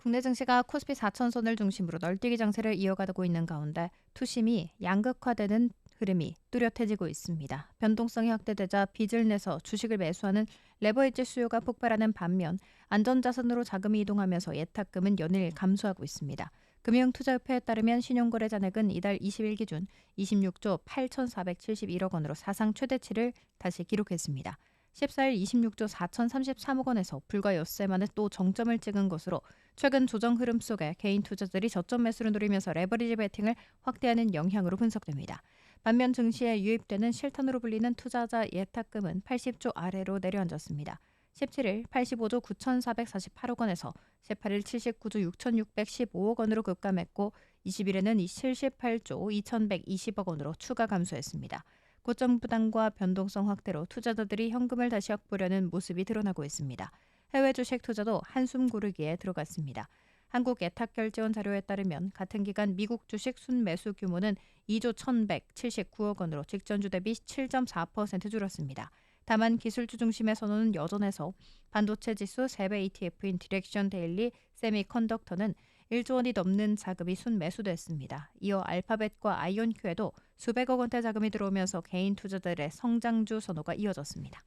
국내 증시가 코스피 4천선을 중심으로 널뛰기 장세를 이어가고 있는 가운데 투심이 양극화되는 흐름이 뚜렷해지고 있습니다. 변동성이 확대되자 빚을 내서 주식을 매수하는 레버리지 수요가 폭발하는 반면 안전자산으로 자금이 이동하면서 예탁금은 연일 감소하고 있습니다. 금융투자협회에 따르면 신용거래 잔액은 이달 20일 기준 26조 8,471억 원으로 사상 최대치를 다시 기록했습니다. 14일 26조 4,033억 원에서 불과 엿새 만에 또 정점을 찍은 것으로 최근 조정 흐름 속에 개인 투자들이 저점 매수를 노리면서 레버리지 베팅을 확대하는 영향으로 분석됩니다. 반면 증시에 유입되는 실탄으로 불리는 투자자 예탁금은 80조 아래로 내려앉았습니다. 17일 85조 9,448억 원에서 18일 79조 6,615억 원으로 급감했고 20일에는 78조 2,120억 원으로 추가 감소했습니다. 고점 부담과 변동성 확대로 투자자들이 현금을 다시 확보려는 모습이 드러나고 있습니다. 해외 주식 투자도 한숨 고르기에 들어갔습니다. 한국 예탁결제원 자료에 따르면 같은 기간 미국 주식 순매수 규모는 2조 1,179억 원으로 직전주 대비 7.4% 줄었습니다. 다만 기술주 중심의 선호는 여전해서 반도체 지수 3배 ETF인 디렉션 데일리 세미컨덕터는 1조 원이 넘는 자금이 순매수됐습니다. 이어 알파벳과 아이온큐에도 수백억 원대 자금이 들어오면서 개인 투자들의 성장주 선호가 이어졌습니다.